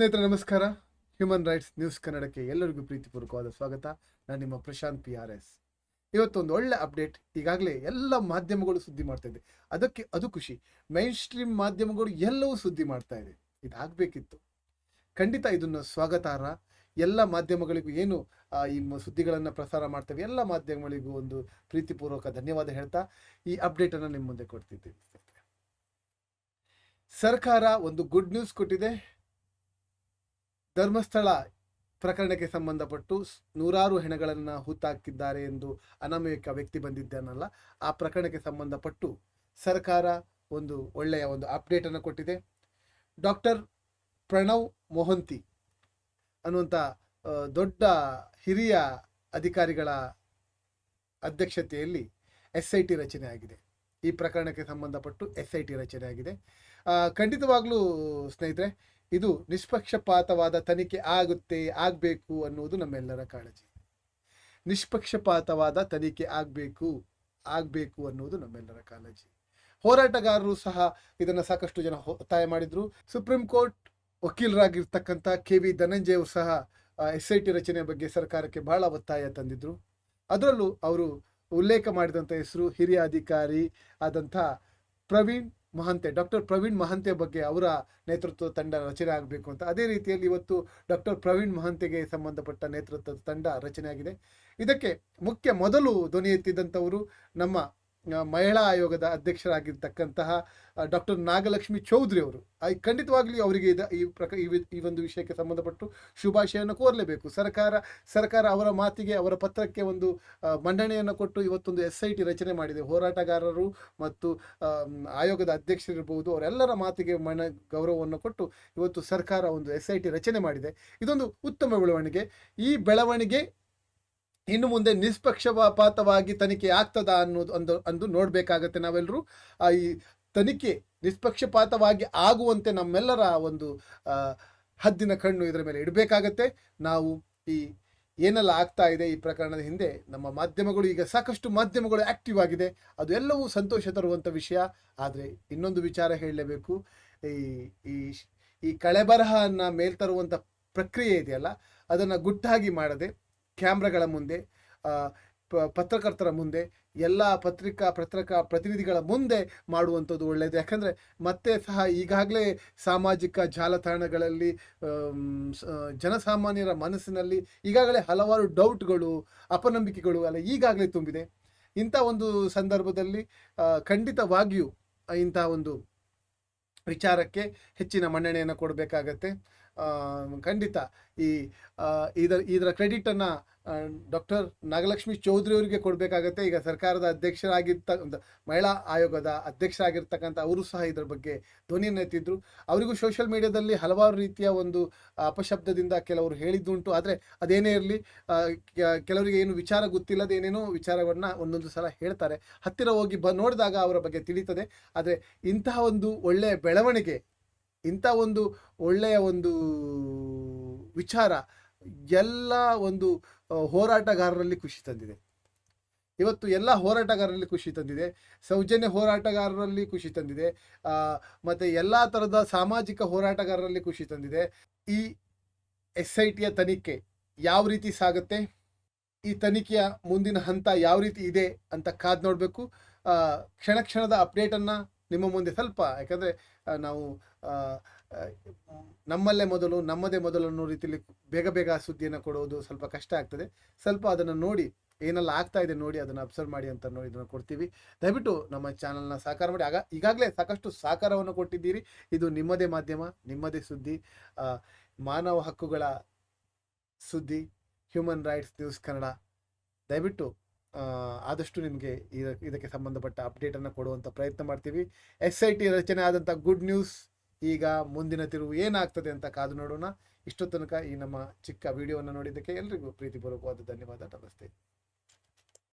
ಸ್ನೇಹಿತರೆ, ನಮಸ್ಕಾರ. Human rights news ಕನ್ನಡಕ್ಕೆ ಎಲ್ಲರಿಗೂ ಪ್ರೀತಿಪೂರ್ವಕವಾದ ಸ್ವಾಗತ. ನಾನು ನಿಮ್ಮ ಪ್ರಶಾಂತ್ ಪಿ ಆರ್ ಎಸ್. ಇವತ್ತೊಂದು ಒಳ್ಳೆ ಅಪ್ಡೇಟ್. ಈಗಾಗಲೇ ಎಲ್ಲ ಮಾಧ್ಯಮಗಳು ಸುದ್ದಿ ಮಾಡ್ತಾ ಇದೆ. ಅದಕ್ಕೆ ಅದು ಖುಷಿ. ಮೈನ್ ಸ್ಟ್ರೀಮ್ ಮಾಧ್ಯಮಗಳು ಎಲ್ಲವೂ ಸುದ್ದಿ ಮಾಡ್ತಾ ಇದೆ. ಇದಾಗಬೇಕಿತ್ತು. ಖಂಡಿತ ಇದನ್ನು ಸ್ವಾಗತಾರ್ಹ. ಎಲ್ಲ ಮಾಧ್ಯಮಗಳಿಗೂ ಏನು ಈ ಸುದ್ದಿಗಳನ್ನು ಪ್ರಸಾರ ಮಾಡ್ತೇವೆ. ಎಲ್ಲ ಮಾಧ್ಯಮಗಳಿಗೂ ಒಂದು ಪ್ರೀತಿಪೂರ್ವಕ ಧನ್ಯವಾದ ಹೇಳ್ತಾ ಈ ಅಪ್ಡೇಟನ್ನು ನಿಮ್ಮ ಮುಂದೆ ಕೊಡ್ತಿದ್ದೀವಿ ಸರ್ಕಾರ ಒಂದು ಗುಡ್ ನ್ಯೂಸ್ ಕೊಟ್ಟಿದೆ. ಧರ್ಮಸ್ಥಳ ಪ್ರಕರಣಕ್ಕೆ ಸಂಬಂಧಪಟ್ಟು ನೂರಾರು ಹೆಣಗಳನ್ನು ಹೂತಾಕಿದ್ದಾರೆ ಎಂದು ಅನಾಮಯಕ ವ್ಯಕ್ತಿ ಬಂದಿದ್ದಾನಲ್ಲ, ಆ ಪ್ರಕರಣಕ್ಕೆ ಸಂಬಂಧಪಟ್ಟು ಸರ್ಕಾರ ಒಂದು ಒಳ್ಳೆಯ ಒಂದು ಅಪ್ಡೇಟನ್ನು ಕೊಟ್ಟಿದೆ. ಡಾಕ್ಟರ್ ಪ್ರಣವ್ ಮೊಹಂತಿ ಅನ್ನುವಂಥ ದೊಡ್ಡ ಹಿರಿಯ ಅಧಿಕಾರಿಗಳ ಅಧ್ಯಕ್ಷತೆಯಲ್ಲಿ ಎಸ್ ಐ ಟಿ ರಚನೆ ಈ ಪ್ರಕರಣಕ್ಕೆ ಸಂಬಂಧಪಟ್ಟು ಎಸ್ ಐ ಟಿ ರಚನೆ ಆಗಿದೆ. ಖಂಡಿತವಾಗ್ಲೂ ಸ್ನೇಹಿತರೆ ಇದು ನಿಷ್ಪಕ್ಷಪಾತವಾದ ತನಿಖೆ ಆಗುತ್ತೆ, ಆಗಬೇಕು ಅನ್ನುವುದು ನಮ್ಮೆಲ್ಲರ ಕಾಳಜಿ. ನಿಷ್ಪಕ್ಷಪಾತವಾದ ತನಿಖೆ ಆಗಬೇಕು ಆಗಬೇಕು ಅನ್ನುವುದು ನಮ್ಮೆಲ್ಲರ ಕಾಳಜಿ. ಹೋರಾಟಗಾರರು ಸಹ ಇದನ್ನು ಸಾಕಷ್ಟು ಜನ ಒತ್ತಾಯ ಮಾಡಿದರು. ಸುಪ್ರೀಂ ಕೋರ್ಟ್ ವಕೀಲರಾಗಿರ್ತಕ್ಕಂಥ ಕೆ ವಿ ಧನಂಜಯವು ಸಹ ಎಸ್ ಐ ಟಿ ರಚನೆ ಬಗ್ಗೆ ಸರ್ಕಾರಕ್ಕೆ ಬಹಳ ಒತ್ತಾಯ ತಂದಿದ್ರು. ಅದರಲ್ಲೂ ಅವರು ಉಲ್ಲೇಖ ಮಾಡಿದಂಥ ಹೆಸರು ಹಿರಿಯ ಅಧಿಕಾರಿ ಆದಂಥ ಪ್ರವೀಣ್ ಮಹಂತೆ, ಡಾಕ್ಟರ್ ಪ್ರವೀಣ್ ಮಹಂತೆ ಬಗ್ಗೆ ಅವರ ನೇತೃತ್ವದ ತಂಡ ರಚನೆ ಆಗಬೇಕು ಅಂತ. ಅದೇ ರೀತಿಯಲ್ಲಿ ಇವತ್ತು ಡಾಕ್ಟರ್ ಪ್ರವೀಣ್ ಮಹಂತೆಗೆ ಸಂಬಂಧಪಟ್ಟ ನೇತೃತ್ವದ ತಂಡ ರಚನೆ ಇದಕ್ಕೆ ಮುಖ್ಯ ಮೊದಲು ಧ್ವನಿ ಎತ್ತಿದಂಥವರು ನಮ್ಮ ಮಹಿಳಾ ಆಯೋಗದ ಅಧ್ಯಕ್ಷರಾಗಿರ್ತಕ್ಕಂತಹ ಡಾಕ್ಟರ್ ನಾಗಲಕ್ಷ್ಮಿ ಚೌಧರಿ ಅವರು. ಖಂಡಿತವಾಗ್ಲೂ ಅವರಿಗೆ ಇದ, ಈ ಪ್ರಕ, ಈ ಒಂದು ವಿಷಯಕ್ಕೆ ಸಂಬಂಧಪಟ್ಟು ಶುಭಾಶಯವನ್ನು ಕೋರಲೇಬೇಕು. ಸರ್ಕಾರ ಸರ್ಕಾರ ಅವರ ಮಾತಿಗೆ, ಅವರ ಪತ್ರಕ್ಕೆ ಒಂದು ಮಂಡನೆಯನ್ನು ಕೊಟ್ಟು ಇವತ್ತೊಂದು ಎಸ್ ಐ ಟಿ ರಚನೆ ಮಾಡಿದೆ. ಹೋರಾಟಗಾರರು ಮತ್ತು ಆಯೋಗದ ಅಧ್ಯಕ್ಷರಿರ್ಬೋದು, ಅವರೆಲ್ಲರ ಮಾತಿಗೆ ಮನ, ಗೌರವವನ್ನು ಕೊಟ್ಟು ಇವತ್ತು ಸರ್ಕಾರ ಒಂದು ಎಸ್ ಐ ಟಿ ರಚನೆ ಮಾಡಿದೆ. ಇದೊಂದು ಉತ್ತಮ ಬೆಳವಣಿಗೆ. ಈ ಬೆಳವಣಿಗೆ ಇನ್ನು ಮುಂದೆ ನಿಷ್ಪಕ್ಷಪಾತವಾಗಿ ತನಿಖೆ ಆಗ್ತದಾ ಅನ್ನೋದು ಒಂದು ಅಂದು ನೋಡಬೇಕಾಗತ್ತೆ ನಾವೆಲ್ಲರೂ ಈ ತನಿಖೆ ನಿಷ್ಪಕ್ಷಪಾತವಾಗಿ ಆಗುವಂತೆ ನಮ್ಮೆಲ್ಲರ ಒಂದು ಹದ್ದಿನ ಕಣ್ಣು ಇದರ ಮೇಲೆ ಇಡಬೇಕಾಗತ್ತೆ. ನಾವು ಈ ಏನೆಲ್ಲ ಆಗ್ತಾ ಇದೆ ಈ ಪ್ರಕರಣದ ಹಿಂದೆ ನಮ್ಮ ಮಾಧ್ಯಮಗಳು ಈಗ ಸಾಕಷ್ಟು ಮಾಧ್ಯಮಗಳು ಆಕ್ಟಿವ್ ಆಗಿದೆ. ಅದು ಎಲ್ಲವೂ ಸಂತೋಷ ತರುವಂಥ ವಿಷಯ. ಆದರೆ ಇನ್ನೊಂದು ವಿಚಾರ ಹೇಳಲೇಬೇಕು. ಈ ಈ ಈ ಕಳೆಬರಹನ್ನು ಮೇಲ್ತರುವಂಥ ಪ್ರಕ್ರಿಯೆ ಇದೆಯಲ್ಲ, ಅದನ್ನು ಗುಟ್ಟಾಗಿ ಮಾಡದೆ ಕ್ಯಾಮ್ರಾಗಳ ಮುಂದೆ ಪತ್ರಕರ್ತರ ಮುಂದೆ, ಎಲ್ಲ ಪತ್ರಿಕಾ, ಪತ್ರಕ ಪ್ರತಿನಿಧಿಗಳ ಮುಂದೆ ಮಾಡುವಂಥದ್ದು ಒಳ್ಳೆಯದು. ಯಾಕಂದರೆ ಮತ್ತೆ ಸಹ ಈಗಾಗಲೇ ಸಾಮಾಜಿಕ ಜಾಲತಾಣಗಳಲ್ಲಿ ಜನಸಾಮಾನ್ಯರ ಮನಸ್ಸಿನಲ್ಲಿ ಈಗಾಗಲೇ ಹಲವಾರು ಡೌಟ್ಗಳು, ಅಪನಂಬಿಕೆಗಳು ಎಲ್ಲ ಈಗಾಗಲೇ ತುಂಬಿದೆ. ಇಂಥ ಒಂದು ಸಂದರ್ಭದಲ್ಲಿ ಖಂಡಿತವಾಗಿಯೂ ಇಂಥ ಒಂದು ವಿಚಾರಕ್ಕೆ ಹೆಚ್ಚಿನ ಮನ್ನಣೆಯನ್ನು ಕೊಡಬೇಕಾಗತ್ತೆ. ಖಂಡಿತ ಈ ಇದರ ಇದರ ಕ್ರೆಡಿಟನ್ನು ಡಾಕ್ಟರ್ ನಾಗಲಕ್ಷ್ಮಿ ಚೌಧರಿ ಅವರಿಗೆ ಕೊಡಬೇಕಾಗತ್ತೆ. ಈಗ ಸರ್ಕಾರದ ಅಧ್ಯಕ್ಷರಾಗಿರ್ತ ಮಹಿಳಾ ಆಯೋಗದ ಅಧ್ಯಕ್ಷರಾಗಿರ್ತಕ್ಕಂಥ ಅವರು ಸಹ ಇದರ ಬಗ್ಗೆ ಧ್ವನಿಯನ್ನು ಎತ್ತಿದ್ರು. ಅವರಿಗೂ ಸೋಷಿಯಲ್ ಮೀಡಿಯಾದಲ್ಲಿ ಹಲವಾರು ರೀತಿಯ ಒಂದು ಅಪಶಬ್ದದಿಂದ ಕೆಲವರು ಹೇಳಿದ್ದುಂಟು. ಆದರೆ ಅದೇನೇ ಇರಲಿ ಕೆಲವರಿಗೆ ಏನು ವಿಚಾರ ಗೊತ್ತಿಲ್ಲದೆ ಏನೇನೋ ವಿಚಾರವನ್ನು ಒಂದೊಂದು ಸಲ ಹೇಳ್ತಾರೆ. ಹತ್ತಿರ ಹೋಗಿ ಬ, ನೋಡಿದಾಗ ಅವರ ಬಗ್ಗೆ ತಿಳಿತದೆ. ಆದರೆ ಇಂತಹ ಒಂದು ಒಳ್ಳೆಯ ಬೆಳವಣಿಗೆ ಇಂಥ ಒಂದು ಒಳ್ಳೆಯ ಒಂದು ವಿಚಾರ ಎಲ್ಲ ಒಂದು ಹೋರಾಟಗಾರರಲ್ಲಿ ಖುಷಿ ತಂದಿದೆ. ಇವತ್ತು ಎಲ್ಲ ಹೋರಾಟಗಾರರಲ್ಲಿ ಖುಷಿ ತಂದಿದೆ. ಸೌಜನ್ಯ ಹೋರಾಟಗಾರರಲ್ಲಿ ಖುಷಿ ತಂದಿದೆ. ಮತ್ತು ಎಲ್ಲ ಥರದ ಸಾಮಾಜಿಕ ಹೋರಾಟಗಾರರಲ್ಲಿ ಖುಷಿ ತಂದಿದೆ. ಈ ಎಸ್ ಐ ಟಿಯ ತನಿಖೆ ಯಾವ ರೀತಿ ಸಾಗುತ್ತೆ? ಈ ತನಿಖೆಯ ಮುಂದಿನ ಹಂತ ಯಾವ ರೀತಿ ಇದೆ ಅಂತ ಕಾದು ನೋಡಬೇಕು. ಕ್ಷಣ ಕ್ಷಣದ ಅಪ್ಡೇಟನ್ನು ನಿಮ್ಮ ಮುಂದೆ ಸ್ವಲ್ಪ, ಯಾಕಂದರೆ ನಾವು ನಮ್ಮಲ್ಲೇ ಮೊದಲು, ನಮ್ಮದೇ ಮೊದಲು ಅನ್ನೋ ರೀತಿಯಲ್ಲಿ ಬೇಗ ಬೇಗ ಸುದ್ದಿಯನ್ನು ಕೊಡೋದು ಸ್ವಲ್ಪ ಕಷ್ಟ ಆಗ್ತದೆ. ಸ್ವಲ್ಪ ಅದನ್ನು ನೋಡಿ, ಏನೆಲ್ಲ ಆಗ್ತಾ ಇದೆ ನೋಡಿ, ಅದನ್ನು ಅಬ್ಸರ್ವ್ ಮಾಡಿ ಅಂತ ನೋಡಿ ಇದನ್ನು ಕೊಡ್ತೀವಿ. ದಯವಿಟ್ಟು ನಮ್ಮ ಚಾನಲ್ನ ಸಹಕಾರ ಮಾಡಿ. ಆಗ, ಈಗಾಗಲೇ ಸಾಕಷ್ಟು ಸಹಕಾರವನ್ನು ಕೊಟ್ಟಿದ್ದೀರಿ. ಇದು ನಿಮ್ಮದೇ ಮಾಧ್ಯಮ, ನಿಮ್ಮದೇ ಸುದ್ದಿ ಮಾನವ ಹಕ್ಕುಗಳ ಸುದ್ದಿ ಹ್ಯೂಮನ್ ರೈಟ್ಸ್ ನ್ಯೂಸ್ ಕನ್ನಡ ದಯವಿಟ್ಟು ಆದಷ್ಟು ನಿಮಗೆ ಇದಕ್ಕೆ ಸಂಬಂಧಪಟ್ಟ ಅಪ್ಡೇಟನ್ನು ಕೊಡುವಂಥ ಪ್ರಯತ್ನ ಮಾಡ್ತೀವಿ. ಎಸ್ ಐ ಟಿ ರಚನೆ ಆದಂಥ ಗುಡ್ ನ್ಯೂಸ್ ಈಗ ಮುಂದಿನ ತಿರುವು ಏನಾಗ್ತದೆ ಅಂತ ಕಾದು ನೋಡೋಣ. ಇಷ್ಟು ತನಕ ಈ ನಮ್ಮ ಚಿಕ್ಕ ವಿಡಿಯೋವನ್ನು ನೋಡಿದ್ದಕ್ಕೆ ಎಲ್ರಿಗೂ ಪ್ರೀತಿಪೂರ್ವಕವಾದ ಧನ್ಯವಾದ. ನಮಸ್ತೆ